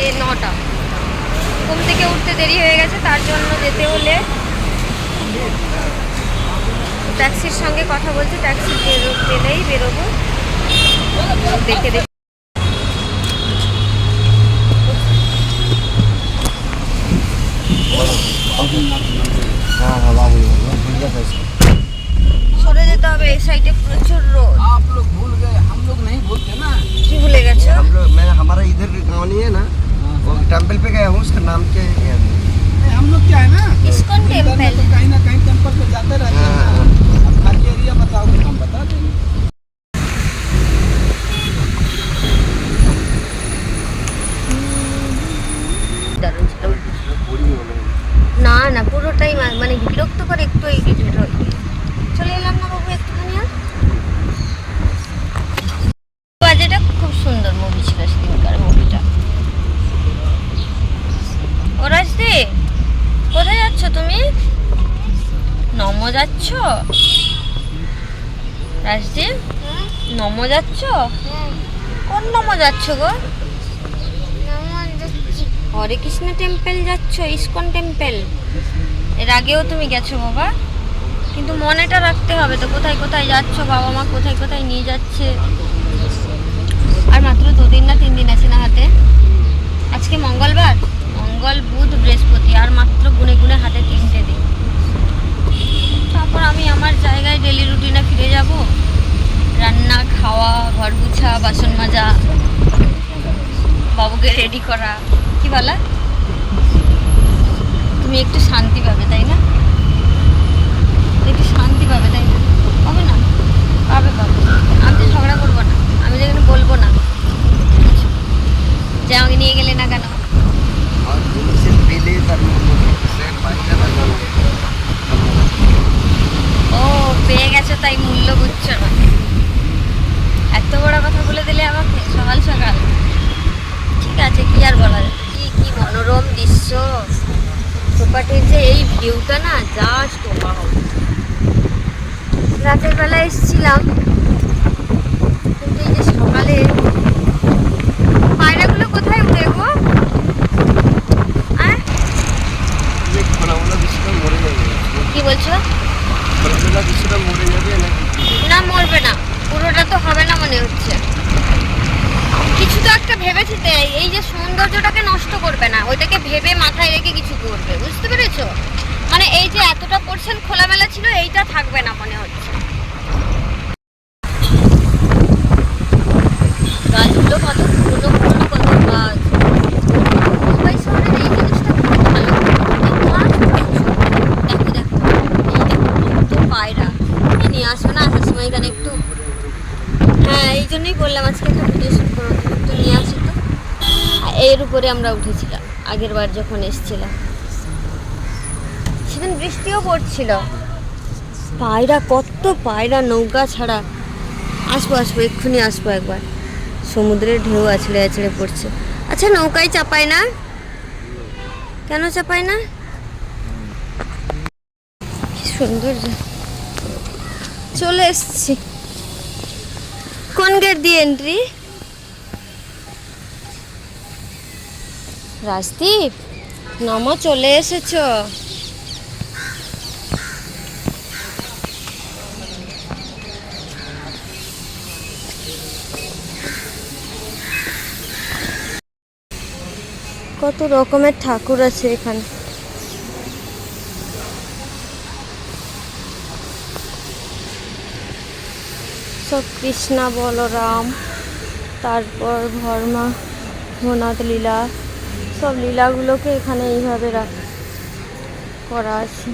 বাজে নটা ঘুম থেকে উঠতে দেরি হয়ে গেছে তার জন্য যেতে হলে ট্যাক্সির সঙ্গে কথা বলছি ট্যাক্সি বেরো পেলেই বেরোবো দেখে দেখে हाँ हाँ बाबू भैया था इसको সরে যেতে হবে এই সাইডে প্রচুর রোদ आप लोग भूल गए हम लोग नहीं भूलते ना কি ভুলে গেছো हम लोग मैं हमारा इधर गाँव नहीं है ना वो टेंपल पे गया हूँ उसका नाम क्या है? हम लोग क्या है ना इसको टेंपल। तो कहीं ना कहीं टेंपल पे जाते रहते हैं। যাচ্ছ? রাজদি নম যাচ্ছ? কোন নম যাচ্ছ গো? হরে কৃষ্ণ টেম্পল যাচ্ছ, ইসকন টেম্পল? এর আগেও তুমি গেছো বাবা। কিন্তু মনেটা রাখতে হবে তো, কোথায় কোথায় যাচ্ছ, বাবা মা কোথায় কোথায় নিয়ে যাচ্ছে? আর মাত্র দুদিন না তিন দিন আছে না হাতে? আজকে মঙ্গলবার? মঙ্গল, বুধ, বৃহস্পতি, আর মাত্র গুনে গুনে হাতে তিনটে দিন। তারপর আমি আমার জায়গায় ডেলি রুটিনে ফিরে যাব। রান্না, খাওয়া, ঘর গুছা, বাসন মাজা, বাবুকে রেডি করা। কি বলা? তুমি একটু শান্তি পাবে, তাই না? একটু শান্তি পাবে, তাই না? পাবে না? পাবে পাবে। আমি তো ঝগড়া করব না। আমি যেখানে বলব না। যে আমাকে নিয়ে গেলে না কেন? গেছো তাই মূল্য বুঝছ না। এত বড় কথা বলে দিলে আমাকে সকাল সকাল। ঠিক আছে, কি আর বলা যায় কি কি মনোরম দৃশ্য। সোপাটির যে এই ভিউটা না জাস্ট ওয়াও রাতের বেলা এসছিলাম। কিন্তু এই যে সকালে এর উপরে আমরা উঠেছিলাম, আগের বার যখন এসেছিলাম। সেদিন বৃষ্টিও পড়ছিল। পায়রা, কত পায়রা নৌকা ছাড়া। আসব আসব, এক্ষুনি আসব একবার। সমুদ্রের ঢেউ আছড়ে আছড়ে পড়ছে। আচ্ছা নৌকায় চাপায় না? কেন চাপায় না? কি সুন্দর চলে এসছি। কোন গেট দিয়ে এন্ট্রি রাজদীপ, নমো চলে এসেছ। কত রকমের ঠাকুর আছে এখানে। সব কৃষ্ণা, বলরাম, তারপর ভর্মা ভোনাথ লীলা সব লীলাগুলোকে এখানে এইভাবে করা আছে।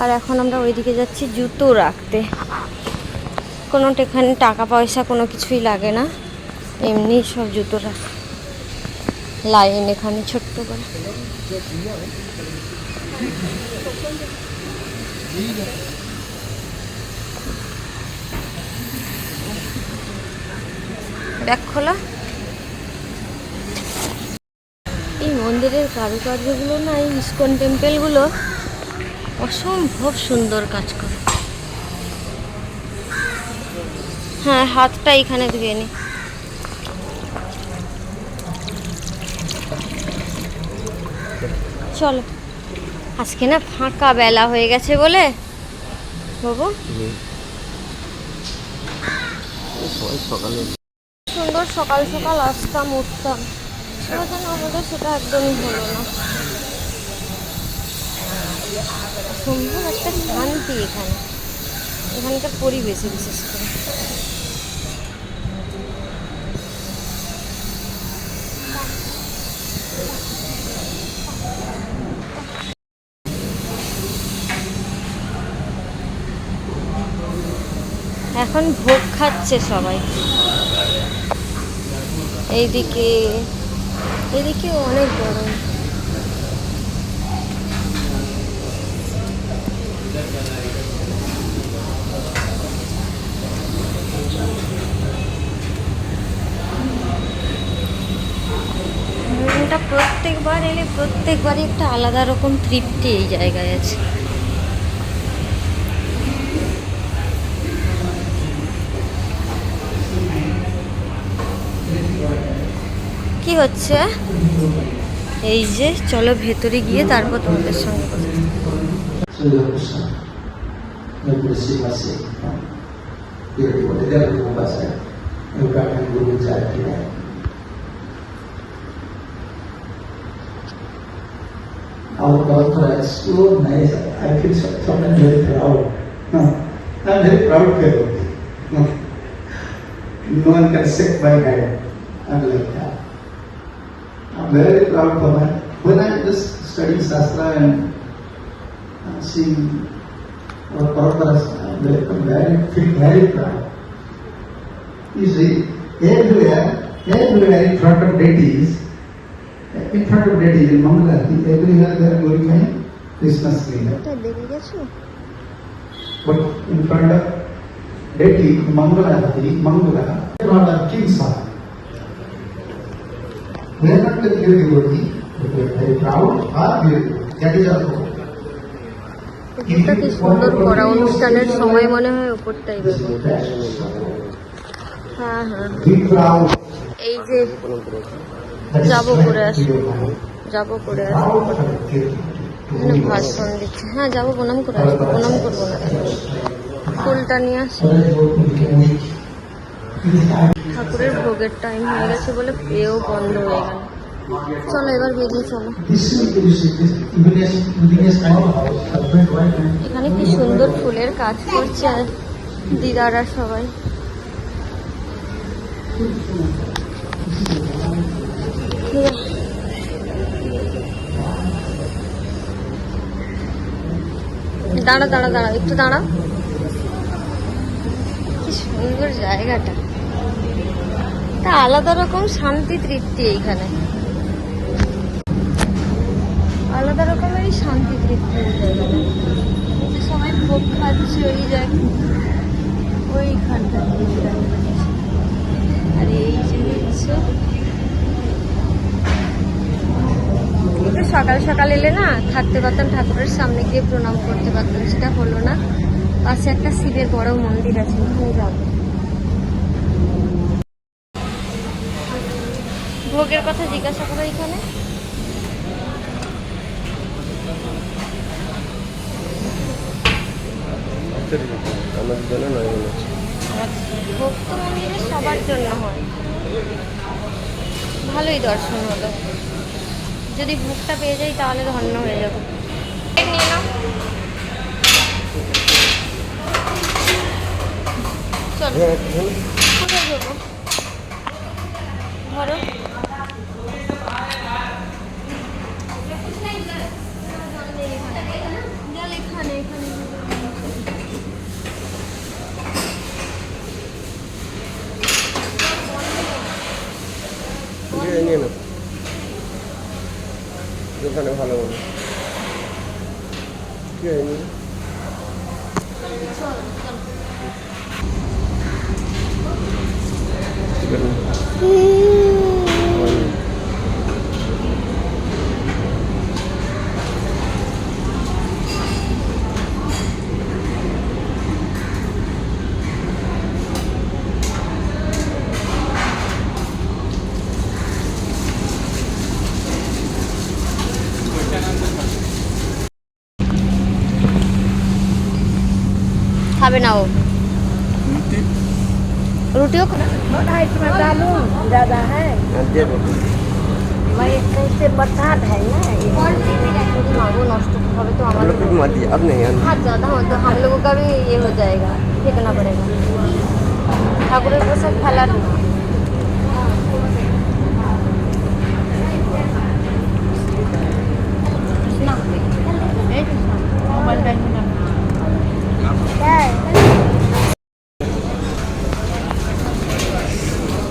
আর এখন আমরা ওইদিকে যাচ্ছি জুতো রাখতে। কোনো এখানে টাকা পয়সা কোনো কিছুই লাগে না। এমনি সব জুতো রাখ লাইন এখানে ছোট্ট করে। ব্যাগ খোলা? এই মন্দিরের কারুকার্যগুলো না এই ইস্কন টেম্পেলগুলো অসম্ভব সুন্দর কাজ করে। হ্যাঁ হাতটা এখানে ধুয়ে নি। চলো আজকে না ফাঁকা বেলা হয়ে গেছে বলে বাবু? সুন্দর সকাল সকাল আসতাম উঠতাম। সেটা একদমই হলো না। সুন্দর একটা শান্তি এখানে। এখানকার পরিবেশে বিশেষ করে। এখন ভোগ খাচ্ছে সবাই। এইদিকে এদিকে অনেক গরম। প্রত্যেকবার এলে প্রত্যেকবারই একটা আলাদা রকম তৃপ্তি এই জায়গায় আছে। কি হচ্ছে এই যে চলো ভেতরে গিয়ে তারপর তোমাদের সঙ্গে কথা. Our daughter is so nice. I feel so, I'm proud. No, I'm very proud fellow. No. no one can shake my hand. I'm like that. Very proud for my. When I just study Shastra and uh, seeing our Paravaras, I'm very, very, feel very proud. You see, everywhere, everywhere in front of deities, in front of deities in Mangalati, everywhere they are glorifying Krishna's Leela. But in front of deity, Mangalati, Mangala, not a king's son. We are not very devotee, but we are very proud, are very, that is our goal. পুকুরটা কি সুন্দর করা অনুষ্ঠানের সময় মনে হয় best. হ্যাঁ হ্যাঁ এই যে যাব করে mind. যাব করে of. এখানে ভাষণ দিচ্ছে হ্যাঁ যাব প্রণাম করে আসব প্রণাম করব না ফুলটা নিয়ে আসি ঠাকুরের ভোগের টাইম হয়ে গেছে বলে পেয়েও বন্ধ হয়ে গেল। চলো এবার বেরিয়ে চলো। এখানে কি সুন্দর ফুলের কাজ করছে দিদারা সবাই। দাঁড়া দাঁড়া দাঁড়া, একটু দাঁড়া। কি সুন্দর জায়গাটা। তা আলাদা রকম শান্তি তৃপ্তি এইখানে। আলাদা রকমেরই শান্তি তৃপ্তি যে ভোগ খাচ্ছে ওই জায়গা ওইখানটা আর এই যে হচ্ছে একটু সকাল সকাল এলে না থাকতে পারতাম, ঠাকুরের সামনে গিয়ে প্রণাম করতে পারতাম, সেটা হলো না। পাশে একটা শিবের বড় মন্দির আছে, ওখানে যাব। ভোগের কথা জিজ্ঞাসা করো এখানে। আমাদের জন্য নয় মনে হচ্ছে ভোগ তো মন্দিরে সবার জন্য হয়। ভালোই দর্শন হলো। যদি ভোগটা পেয়ে যাই তাহলে ধন্য হয়ে যাব। নিয়ে নাও। চলো হ্যাঁ এখানে কোথায় যাব ধরো জল এখানে এখানে ঠিক আছে নিয়ে নাও দোকানে ভালো মনে ঠিক আছে নিয়ে নাও। চলো চলো ঠিক আছে খাবে না ও রুটিও খা- হ্যাঁ, দিয়ে দেবো मांगो नष्ट হবে তো हम আমাদের लोग को भी मत दिए अब नहीं हम हाथ ज़्यादा हो तो हम लोगों का भी ये हो जाएगा फेंकना पड़ेगा ठाकुर प्रसाद फैला ना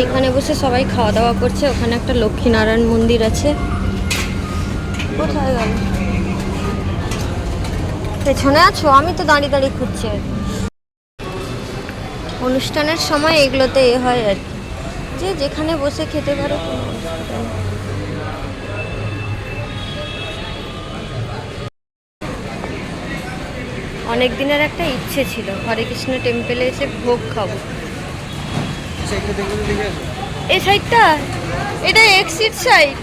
এইখানে বসে সবাই খাওয়া দাওয়া করছে। ওখানে একটা লক্ষ্মীনারায়ণ মন্দির আছে। কোথায় গেল? পেছনে আছো? আমি তো দাঁড়িয়ে দাঁড়িয়ে খুঁজছি। অনুষ্ঠানের সময় এগুলোতে এ হয় আর কি। যে যেখানে বসে খেতে পারো অনেক দিনের একটা ইচ্ছে ছিল। হরে কৃষ্ণ টেম্পেলে এসে ভোগ খাব। এই সাইডটা এটা এক্সিট সাইড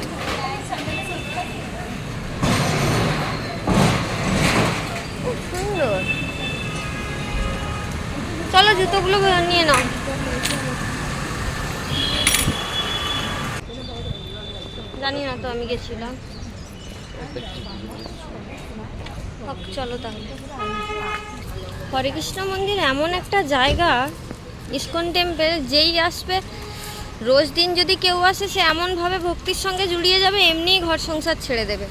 চলো জুতোগুলো নিয়ে নাও। জানি না তো আমি গেছিলাম। চলো তাহলে। হরে কৃষ্ণ মন্দির এমন একটা জায়গা ইস্কন টেম্পেল, যেই আসবে, রোজ দিন যদি কেউ আসে, সে এমনভাবে ভক্তির সঙ্গে জুড়িয়ে যাবে, এমনিই ঘর সংসার ছেড়ে দেবে।